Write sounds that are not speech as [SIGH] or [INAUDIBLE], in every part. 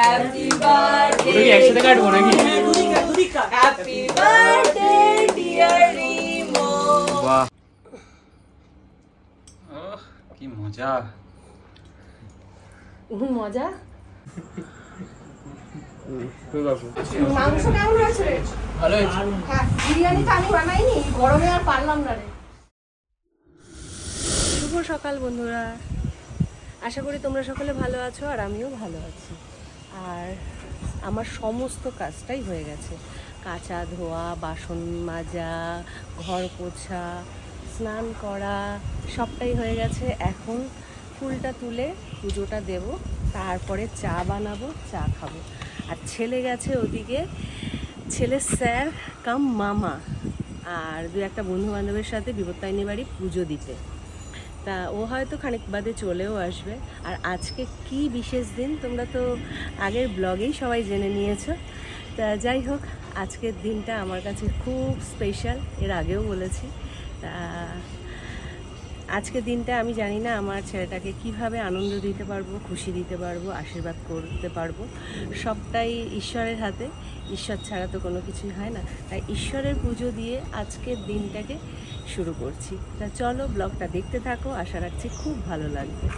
Happy birthday একসাথে কাটবো নাকি? হ্যাপি বার্থডে ডিয়ার রিমো বাহ। কি মজা। মজা? মাংস কেমন হয়েছে রে? ভালো হয়েছে। হ্যাঁ আমি বানাইনি গরমে আর পারলাম না রে। শুভ সকাল বন্ধুরা। আশা করি তোমরা সকলে ভালো আছো আর আমিও ভালো আছি। আর আমার সমস্ত কাজটাই হয়ে গেছে। কাঁচা ধোয়া, বাসন মাজা, ঘর পোছা, স্নান করা, সবটাই হয়ে গেছে। এখন ফুলটা তুলে পুজোটা দেব, তারপরে চা বানাবো, চা খাব। আর ছেলে গেছে ওদিকে। ছেলে স্যার কাম মামা। আর দু একটা বন্ধু বান্ধবের সাথে বিপত্তায়নী বাড়ি পুজো দিতে। তা ও হয়তো খানিক বাদে চলেও আসবে। আর আজকে কি বিশেষ দিন তোমরা তো আগের ব্লগেই সবাই জেনে নিয়েছো। তা যাই হোক, আজকের দিনটা আমার কাছে খুব স্পেশাল, এর আগেও বলেছি। তা আজকের দিনটা আমি জানি না আমার ছেলেটাকে কীভাবে আনন্দ দিতে পারব, খুশি দিতে পারব, আশীর্বাদ করতে পারব, সবটাই ঈশ্বরের হাতে। ঈশ্বর ছাড়া তো কোনো কিছুই হয় না। তাই ঈশ্বরের পুজো দিয়ে আজকের দিনটাকে শুরু করছি। তা চলো ব্লগটা দেখতে থাকো আশা রাখছি খুব ভালো লাগবে।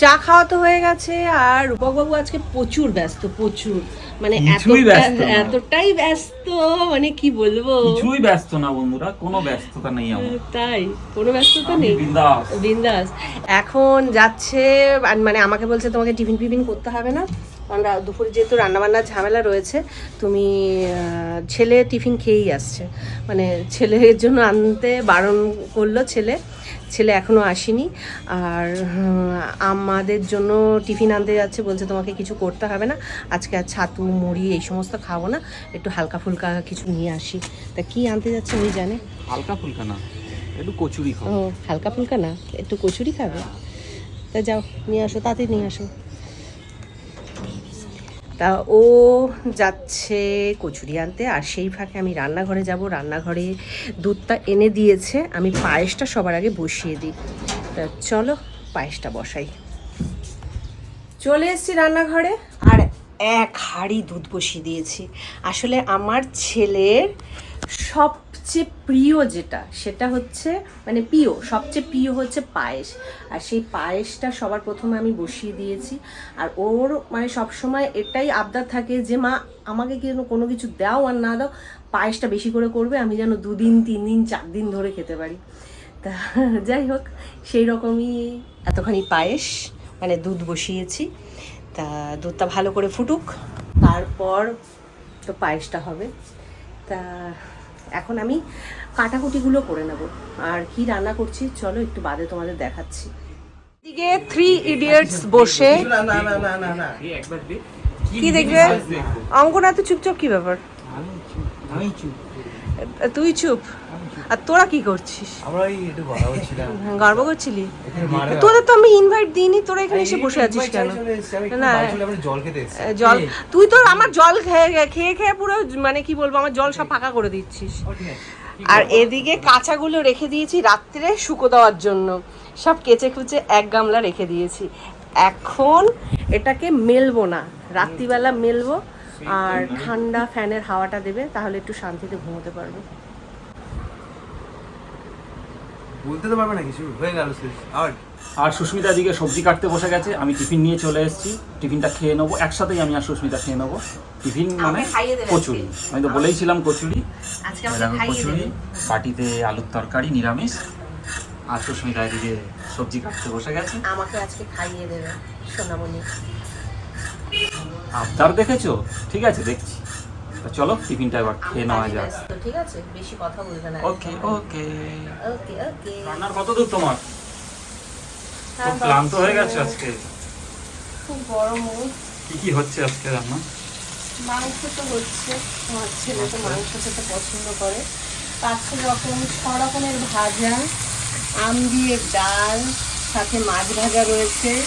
চা খাওয়া তো হয়ে গেছে আর রূপকবাবু আজকে প্রচুর ব্যস্ত প্রচুর। মানে এতটাই ব্যস্ত মানে কি বলব? কিছুই ব্যস্ত না বন্ধুরা কোনো ব্যস্ততা নেই আমার। তাই কোনো ব্যস্ততা নেই। বিন্দাস। বিন্দাস। এখন যাচ্ছে মানে আমাকে বলছে তোমাকে টিফিন ফিফিন করতে হবে না? কারণ দুপুরে যেহেতু রান্নাবান্নার ঝামেলা রয়েছে তুমি ছেলে টিফিন খেয়েই আসছে। মানে ছেলের জন্য আনতে বারণ করল ছেলে ছেলে এখনও আসেনি। আর আমাদের জন্য টিফিন আনতে যাচ্ছে বলছে তোমাকে কিছু করতে হবে না আজকে আর ছাতু মুড়ি এই সমস্ত খাব না একটু হালকা ফুলকা কিছু নিয়ে আসি। তা কি আনতে যাচ্ছে ওই জানে। হালকা ফুলকা না একটু কচুরি খাও হালকা ফুলকা না একটু কচুরি খাবে? তা যাও নিয়ে আসো তাতে নিয়ে আসো। তা ও যাচ্ছে কচুরি আনতে আর সেই ফাঁকে আমি রান্নাঘরে যাব। রান্নাঘরে দুধটা এনে দিয়েছে। আমি পায়েসটা সবার আগে বসিয়ে দিই। তা চলো পায়েসটা বসাই। চলে এসছি রান্নাঘরে আর এক হাড়ি দুধ বসিয়ে দিয়েছি। আসলে আমার ছেলের সবচেয়ে প্রিয় যেটা, সেটা হচ্ছে মানে প্রিয়, সবচেয়ে প্রিয় হচ্ছে পায়েস। আর সেই পায়েসটা সবার প্রথমে আমি বসিয়ে দিয়েছি। আর ওর মানে সবসময় এটাই আবদার থাকে যে, মা, আমাকে যেন কোনো কিছু দাও আর না দাও, পায়েসটা বেশি করে করবে, আমি যেন দুদিন তিন দিন চার দিন ধরে খেতে পারি। তা [LAUGHS] যাই হোক, সেই রকমই এতখানি পায়েস মানে দুধ বসিয়েছি। তা দুধটা ভালো করে ফুটুক, তারপর তো পায়েসটা হবে। তা এখন আমি কাটাকুটিগুলো করে নেব। আর কি রান্না করছি চলো একটু বাদে তোমাদের দেখাচ্ছি। দিকে থ্রি ইডিয়টস বসে। কি দেখবে? অঙ্কনা তো চুপচাপ কি ব্যাপার? তুই চুপ। আর তোরা কি করছিস? আমরা এই একটু বলছিলাম গর্ব করছিলি? তোদের তো আমি ইনভাইট দিইনি তোরা এখানে এসে বসে আছিস কেন? না। জল খেতে জল তুই তো আমার জল খেয়ে খেয়ে খেয়ে পুরো মানে কি বলব আমার জল সব ফাঁকা করে দিচ্ছিস। আর এদিকে কাঁচাগুলো রেখে দিয়েছি রাত্রে শুকো দেওয়ার জন্য। সব কেচে কুচে এক গামলা রেখে দিয়েছি। এখন এটাকে মেলবো না। রাত্রিবেলা মেলবো। আর ঠান্ডা ফ্যানের হাওয়াটা দেবে তাহলে একটু শান্তিতে ঘুমোতে পারব। বলতে তো পারবে না কিছু। হয়ে গেল শেষ। আর আর সুস্মিতা দিকে সবজি কাটতে বসে গেছে। আমি টিফিন নিয়ে চলে এসেছি। টিফিনটা খেয়ে নেব। একসাথেই আমি আর সুস্মিতা খেয়ে নেব। টিফিন মানে কচুরি। আমি তো বলেইছিলাম কচুরি। কচুরি বাটিতে আলুর তরকারি নিরামিষ। আর সুস্মিতা এদিকে সবজি কাটতে বসে গেছে। আমাকে আজকে খাইয়ে দেবে সোনামণি। আবদার দেখেছ? ঠিক আছে দেখছি। চলো টিফিনটা এবার খেয়ে নেওয়া যাক। ঠিক আছে? বেশি কথা বলবে না ওকে ওকে। ওকে ওকে। রান্নার কত দূর তোমার? খুব ক্লান্ত হয়ে গেছে আজকে। খুব গরম কি কি হচ্ছে আজকে রান্না? মাংস তো হচ্ছে। আমার ছেলে তো মাংস খেতে পছন্দ করে। পাঁচ রকম ছ রকমের ভাজা। আম দিয়ে ডাল সাথে মাছ ভাজা রয়েছে।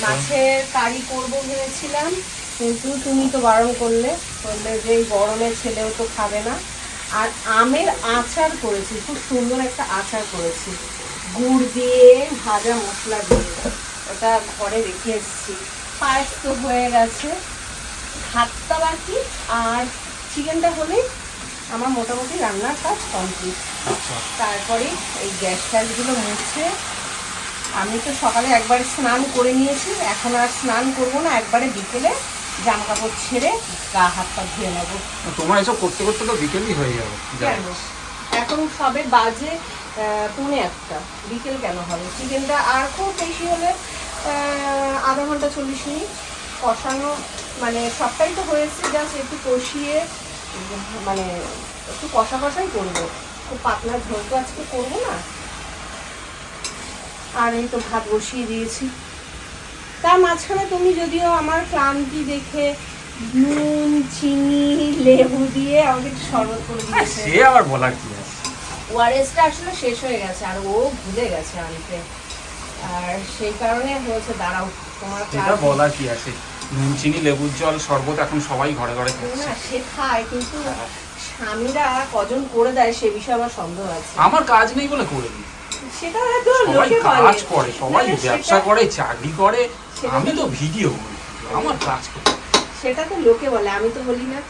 মাছের কারি করব ভেবেছিলাম। কিন্তু তুমি তো বারণ করলে বললে যে এই গরমে ছেলেও তো খাবে না। আর আমের আচার করেছি খুব সুন্দর একটা আচার করেছি। গুড় দিয়ে ভাজা মশলা দিয়ে ওটা ঘরে রেখে এসেছি। পায়েস তো হয়ে গেছে। ভাতটা বাকি আর চিকেনটা হলেই আমার মোটামুটি রান্নার কাজ কমপ্লিট। আচ্ছা। তারপরে এই গ্যাস ট্যাসগুলো মুছে আমি তো সকালে একবার স্নান করে নিয়েছি এখন আর স্নান করব না একবারে বিকেলে জামা কাপড় ছেড়ে গা হাত পা ধুয়ে নেব। তোমার এসব করতে করতে তো বিকেলই হয়ে যাবে। এখন সবে বাজে পৌনে একটা। বিকেল কেন হবে? চিকেনটা আর খুব বেশি হলে আধা ঘণ্টা চল্লিশ মিনিট কষানো মানে সবটাই তো হয়েছে জাস্ট একটু কষিয়ে মানে একটু কষা কষাই করব। খুব পাতলা ঝোল তো আজকে করব না। আর এই তো ভাত বসিয়ে দিয়েছি। তার মাঝখানে তুমি যদিও আমার ক্লান্তি দেখে নুন চিনি লেবু দিয়ে আমাকে একটু শরবত করে দিয়েছে। সে আবার বলার কি আছে? ওয়ারেসটা আসলে শেষ হয়ে গেছে আর ও ভুলে গেছে আনতে আর সেই কারণে বলছে দাঁড়াও তোমার class- বলার কি আছে? নুন চিনি লেবুর জল শরবত এখন সবাই ঘরে ঘরে খাচ্ছে। না সে খায় কিন্তু স্বামীরা কজন করে দেয় সে বিষয়ে আমার সন্দেহ আছে। আমার কাজ নেই বলে করে দিই। সেটা হয়তো লোকে কাজ করে সবাই না, না, ব্যবসা করে চাকরি করে আমি তো- ভিডিও আমার কাজ করি সেটা তো লোকে বলে আমি তো বলি না।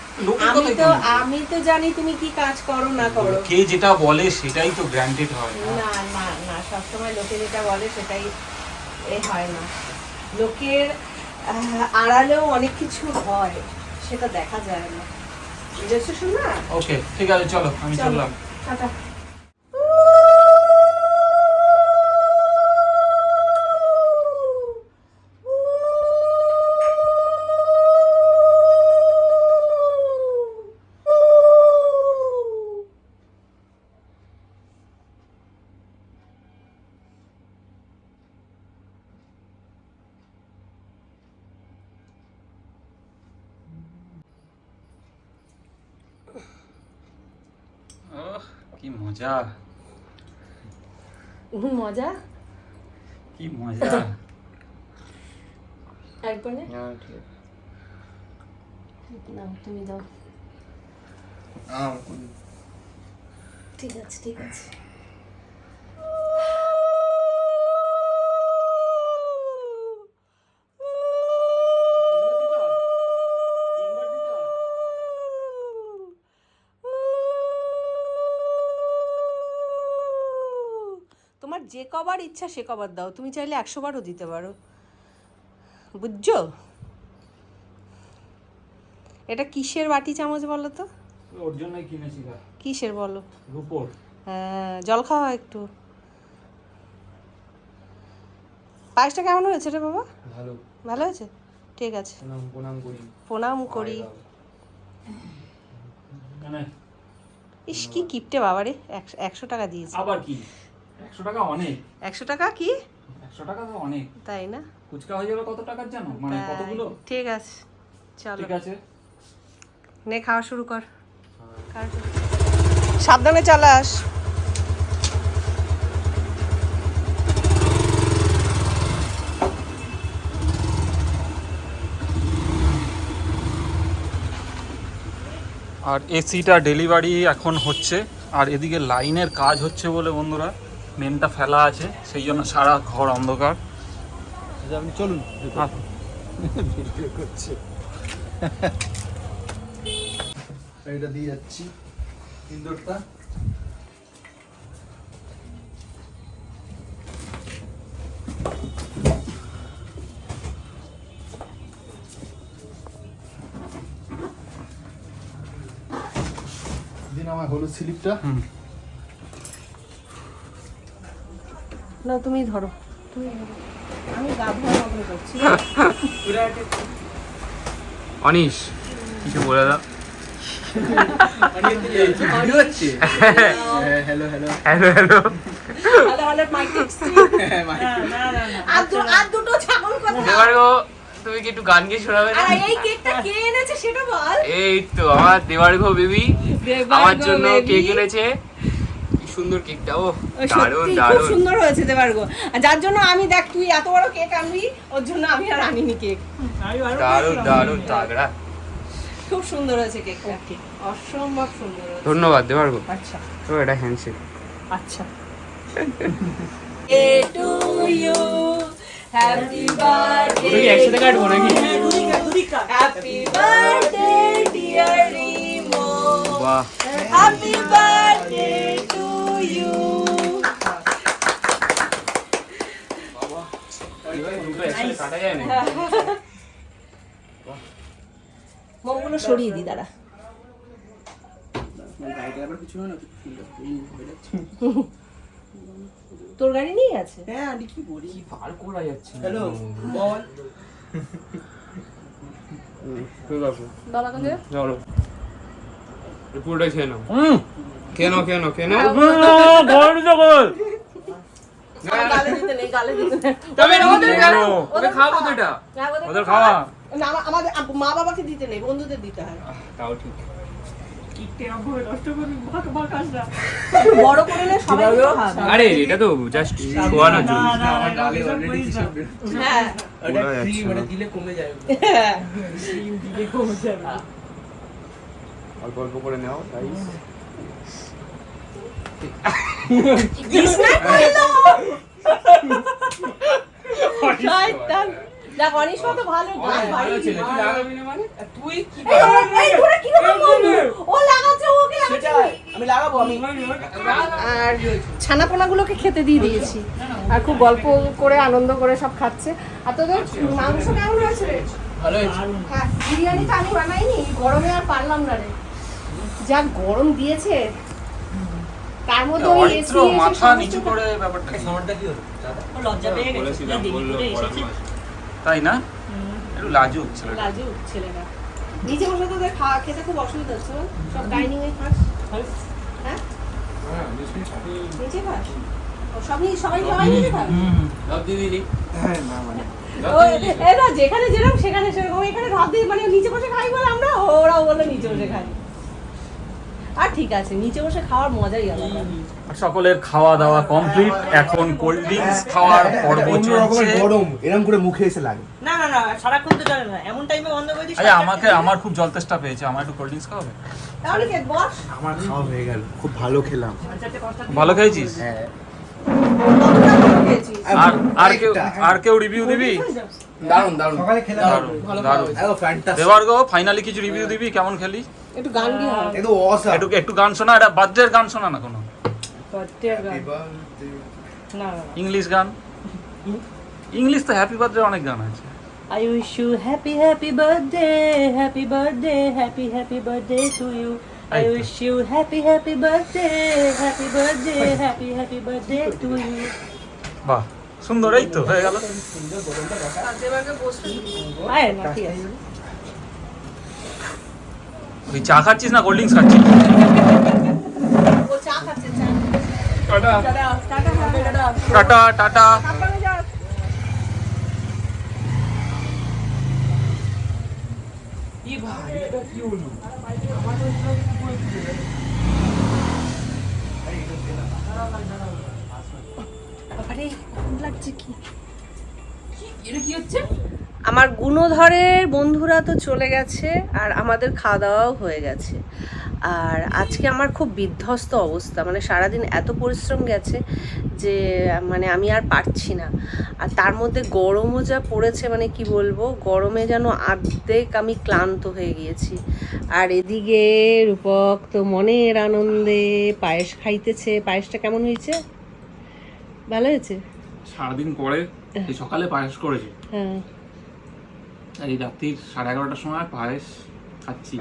আমি তো আমি তো জানি তুমি কি কাজ করো না করো। কে যেটা বলে সেটাই তো গ্রান্টেড হয় না। না না সবসময় লোকে যেটা বলে সেটাই এ হয় না। লোকের আড়ালেও অনেক কিছু হয় সেটা দেখা যায় না। বুঝেছ শোনা ওকে ঠিক আছে চলো আমি চলো। চললাম। টাটা। কি মজা। মজা? কি মজা। একবার? নে। নাও তুমি দাও। ঠিক আছে ঠিক আছে। যে কবার ইচ্ছা সে কবার দাও। তুমি চাইলে একশো বারও দিতে পারো। বুঝছ? এটা কিসের বাটি চামচ বলো তো? ওর জন্যই কিনেছি কিসের বলো? রুপোর। হ্যাঁ জল খাওয়া একটু। পায়েসটা কেমন হয়েছে রে বাবা? ভালো। ভালো হয়েছে? ঠিক আছে। প্রণাম করি। প্রণাম করি। ইস কি কিপটে বাবা রে। একশো একশো টাকা দিয়েছে। আবার কি? একশো টাকা অনেক। একশো টাকা কি? একশো টাকা তো অনেক। তাই না? ফুচকা হয়ে যাবে কত টাকার জানো? মানে কতগুলো? ঠিক আছে চলো। ঠিক আছে। নে খাওয়া শুরু কর। খাওয়া শুরু কর। সাবধানে চালাস। আর এসিটা ডেলিভারি এখন হচ্ছে। আর এদিকে লাইনের কাজ হচ্ছে বলে বন্ধুরা। মেনটা ফেলা আছে সেই জন্য সারা ঘর অন্ধকার। আচ্ছা আপনি চলুন আহ, করছে। এটা দিয়ে যাচ্ছি। ইন্দোরটা দিন আমার হলুদ স্লিপটা। হুম। না তুমি ধরো। আমি করছি অনিশ কিছু বলে দাও। হ্যালো হ্যালো হ্যালো হ্যালো তাহলে হলে মাইক আর দুটো ছাগল কথা। গো তুমি কি একটু গান গিয়ে শোনাবে না? এই কেকটা কে এনেছে সেটা বল। এই তো আমার দেবার্ঘ বেবি। আমার জন্য। কেক এনেছে। কি সুন্দর কেকটা ও সত্যি খুব সুন্দর হয়েছে দেবার্গ আর যার জন্য আমি দেখ তুই এত বড় কেক আনবি ওর জন্য আমি আর আনিনি কেক। দারুণ দারুণ তাগড়া। খুব সুন্দর হয়েছে কেকটা অসম্ভব সুন্দর ধন্যবাদ দেবার্ঘ আচ্ছা। তো এটা হ্যান্ডশেক আচ্ছা। এ টু ইউ হ্যাপি বার্থডে। কি একসাথে কাটবো নাকি? হ্যাপি বার্থডে ডিয়ার রিমো বাহ। হ্যাপি বার্থডে টু ইউ দুটো একসাথে কাটা [LAUGHS] যায় না? মোমগুলো সরিয়ে দি দাঁড়া তোর গাড়ি নিয়ে আছে? পার করা যাচ্ছে হ্যালো বল। ঠিক আছে বাবা কাছে চলো। এই পুরোটা খেয়ে নাও। খেয়ে নাও খেয়ে নাও খেয়ে নাও। গালে দিতে নেই গালে দিতে নেই তবে ওদের কেন ওদের খাব তো এটা ওদের খাওয়া না আমাদের মা বাবাকে দিতে নেই বন্ধুদের দিতে হয় তাও ঠিক বড় করে নে সবাই খাবে আরে এটা তো জাস্ট শোয়ানোর জন্য হ্যাঁ মানে হ্যাঁ। অল্প অল্প করে নাও তাই শয়তান। দেখ, অনিশা তো ভালো গান ভালো ছেলে তুই লাগাবি না মানে তুই কি এই, এই, তোরা কীরকম বন্ধু? ও লাগাচ্ছে, ওকে লাগাচ্ছে। আমি লাগাবো আমি আর ছানাপোনাগুলোকে খেতে দিয়ে দিয়েছি আর খুব গল্প করে আনন্দ করে সব খাচ্ছে আর তোদের মাংস কেমন হয়েছে রে ভালো হয়েছে হ্যাঁ বিরিয়ানিটা আমি বানাইনি গরমে আর পারলাম না রে যা গরম দিয়েছে তার মধ্যে ওই এসি মাথা নিচু করে ব্যাপারটা। কি? কি হলো দাদা? বলেছিলাম বলল তাই না? একটু লাজুক ছিল লাজুক ছেলেরা নিচে বসে তোদের খাওয়া খেতে খুব অসুবিধা হচ্ছে সব ডাইনিং এ খাস হ্যাঁ? খাস? হ্যাঁ মানে যেখানে যেরকম সেখানে সেরকম। এখানে ভাব দিয়ে মানে নিচে বসে খাই বলে আমরা ওরাও বলে নিচে বসে খাই আর ঠিক আছে নিচে বসে খাওয়ার মজাই আলাদা। সকলের খাওয়া দাওয়া কমপ্লিট এখন কোল্ড ড্রিঙ্কস খাওয়ার পর্ব চলছে। গরম এরকম করে মুখে এসে লাগে। না না না সারাক্ষণ তো চলে না। এমন টাইমে বন্ধ করে দিস আরে আমাকে আমার খুব জল তেষ্টা পেয়েছে আমার একটু কোল্ড ড্রিঙ্কস খাওয়াবে তাহলে কে বস? আমার খাওয়া হয়ে গেল খুব ভালো খেলাম। ভালো খেয়েছিস? হ্যাঁ? আর আর কেউ আর কেউ রিভিউ দিবি? দারুণ দারুণ সকালে খেলাম। দেবার গো ফাইনালি কিছু রিভিউ দিবি? কেমন খেলি একটু গান হবে একদম একটু একটু গান শোনা এটা বার্থডের গান শোনা না কোনো না না ইংলিশ গান ইংলিশ তো হ্যাপি বার্থডে অনেক গান আছে I wish you happy happy birthday happy birthday happy happy birthday to you I wish you happy happy birthday happy birthday happy happy birthday to you বাহ সুন্দর এই তো হয়ে গেল আয় না ঠিক আছে তুই চা খাচ্ছিস না কোল্ড ড্রিঙ্কস খাচ্ছিস? টাটা। টাটা হবে টাটা। Tata tata. আমার গুণধরের বন্ধুরা তো চলে গেছে আর আমাদের খাওয়া দাওয়াও হয়ে গেছে। আর আজকে আমার খুব বিধ্বস্ত অবস্থা মানে সারাদিন এত পরিশ্রম গেছে যে মানে আমি আর পারছি না। আর তার মধ্যে গরমও যা পড়েছে মানে কি বলব গরমে যেন আর্ধেক আমি ক্লান্ত হয়ে গিয়েছি। আর এদিকে রূপক তো মনের আনন্দে পায়েস খাইতেছে। পায়েসটা কেমন হয়েছে? ভালো হয়েছে? সারাদিন পরে সকালে পায়েস করেছি। হ্যাঁ। আর এই রাত্রির সাড়ে এগারোটার সময় পায়েস খাচ্ছি।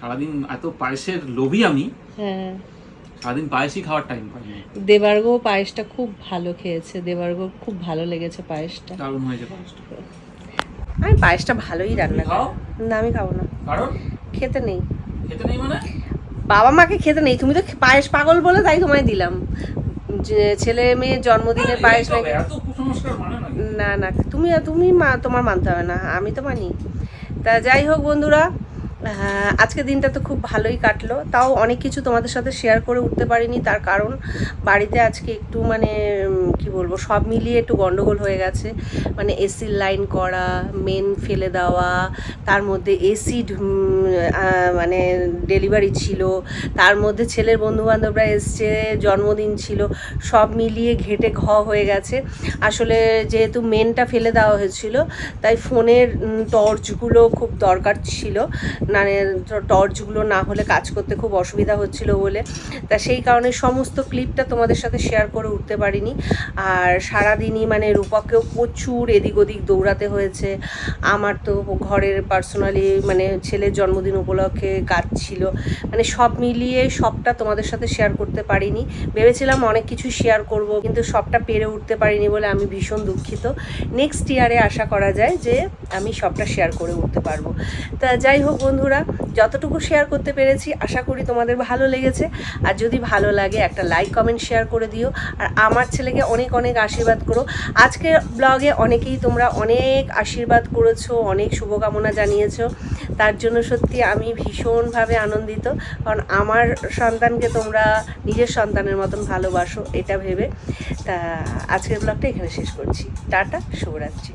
সারাদিন এত পায়েসের লোভী আমি। হ্যাঁ। সারাদিন পায়েসই খাওয়ার টাইম পাইনি। দেবার্গ পায়েসটা খুব ভালো খেয়েছে। দেবার্গ খুব ভালো লেগেছে পায়েসটা। দারুণ হয়েছে পায়েসটা। আমি পায়েসটা ভালোই রান্না খাও? করি। না আমি খাব না। কারণ? খেতে নেই। খেতে নেই মানে? বাবা মাকে খেতে নেই। তুমি তো পায়েস পাগল বলে তাই তোমায় দিলাম। যে ছেলে মেয়ের জন্মদিনের পায়েস নাকি এত কুসংস্কার মানে না না, তুমি তুমি মা, তোমার মানতে হবে না, আমি তো মানি। তা যাই হোক বন্ধুরা আজকে দিনটা তো খুব ভালোই কাটলো, তাও অনেক কিছু তোমাদের সাথে শেয়ার করে উঠতে পারিনি, তার কারণ বাড়িতে আজকে একটু মানে কি বলব, সব মিলিয়ে একটু গন্ডগোল হয়ে গেছে। মানে এসির লাইন করা মেন ফেলে দেওয়া, তার মধ্যে এসিড মানে ডেলিভারি ছিল, তার মধ্যে ছেলের বন্ধুবান্ধবরা এসছে, জন্মদিন ছিল, সব মিলিয়ে ঘেটে ঘ হয়ে গেছে। আসলে যেহেতু মেনটা ফেলে দেওয়া হয়েছিল, তাই ফোনের টর্চগুলো খুব দরকার ছিল। মানে টর্চগুলো না হলে কাজ করতে খুব অসুবিধা হচ্ছিল বলে। তা সেই কারণে সমস্ত ক্লিপটা তোমাদের সাথে শেয়ার করে উঠতে পারিনি। আর সারাদিনই মানে রূপককেও প্রচুর এদিক ওদিক দৌড়াতে হয়েছে। আমার তো ঘরের পার্সোনালি মানে ছেলের জন্মদিন উপলক্ষে কাজ ছিল। মানে সব মিলিয়ে সবটা তোমাদের সাথে শেয়ার করতে পারিনি। ভেবেছিলাম অনেক কিছু শেয়ার করব, কিন্তু সবটা পেরে উঠতে পারিনি বলে আমি ভীষণ দুঃখিত। নেক্সট ইয়ারে আশা করা যায় যে আমি সবটা শেয়ার করে উঠতে পারব। তা যাই হোক বন্ধুরা, যতটুকু শেয়ার করতে পেরেছি, আশা করি তোমাদের ভালো লেগেছে। আর যদি ভালো লাগে একটা লাইক কমেন্ট শেয়ার করে দিও। আর আমার ছেলেকে অনেক অনেক আশীর্বাদ করো। আজকের ব্লগে অনেকেই তোমরা অনেক আশীর্বাদ করেছ, অনেক শুভকামনা জানিয়েছো। তার জন্য সত্যি আমি ভীষণভাবে আনন্দিত। কারণ আমার সন্তানকে তোমরা নিজের সন্তানের মতন ভালোবাসো, এটা ভেবে। তা আজকের ব্লগটা এখানে শেষ করছি। টাটা, শুভরাত্রি।